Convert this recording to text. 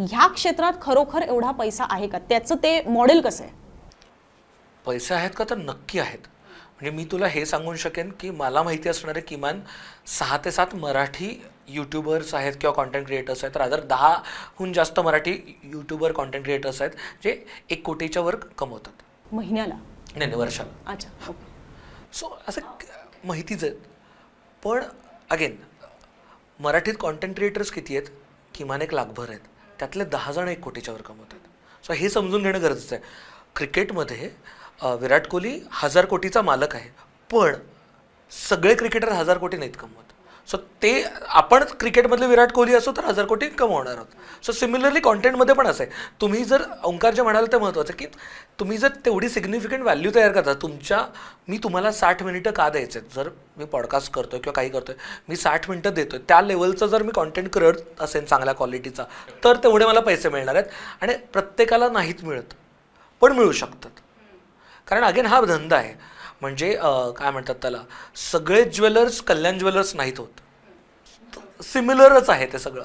ह्या क्षेत्रात खरोखर एवढा पैसा आहे का? त्याचं ते मॉडेल कसं आहे? पैसे आहेत का तर नक्की आहेत. म्हणजे मी तुला हे सांगून शकेन की मला माहिती असणारे किमान सहा ते सात मराठी यूट्यूबर्स आहेत किंवा कॉन्टेंट क्रिएटर्स आहेत. रादर दहाहून जास्त मराठी यूट्यूबर कॉन्टेंट क्रिएटर्स आहेत जे एक कोटीच्या वर कमवतात. महिन्याला? नाही नाही वर्षाला. अच्छा सो असं माहितीच आहेत. पण अगेन मराठीत कॉन्टेंट क्रिएटर्स किती आहेत? किमान एक लाखभर आहेत. त्यातले दहा जण एक कोटीच्या वर कमवतात. सो हे समजून घेणं गरजेचं आहे. क्रिकेटमध्ये विराट कोहली हजार कोटीचा मालक आहे पण सगळे क्रिकेटर हजार कोटी नाहीत कमवत. सो ते आपण क्रिकेटमधले विराट कोहली असो तर हजार कोटी कमवणार आहोत. सो सिमिलरली कॉन्टेंटमध्ये पण असं आहे. तुम्ही जर ओंकार जे म्हणाल ते महत्त्वाचं आहे की तुम्ही जर तेवढी सिग्निफिकंट व्हॅल्यू तयार करता तुमच्या मी तुम्हाला साठ मिनिटं का द्यायचे आहेत? जर मी पॉडकास्ट करतोय किंवा काही करतोय मी साठ मिनिटं देतोय त्या लेवलचं जर मी कॉन्टेंट करत असेल चांगल्या क्वालिटीचा तर तेवढे मला पैसे मिळणार आहेत आणि प्रत्येकाला नाहीत मिळत पण मिळू शकतात. कारण अगेन हा धंदा आहे. म्हणजे काय म्हणतात त्याला सगळे ज्वेलर्स कल्याण ज्वेलर्स नाहीत होत. सिमिलरच आहे ते सगळं.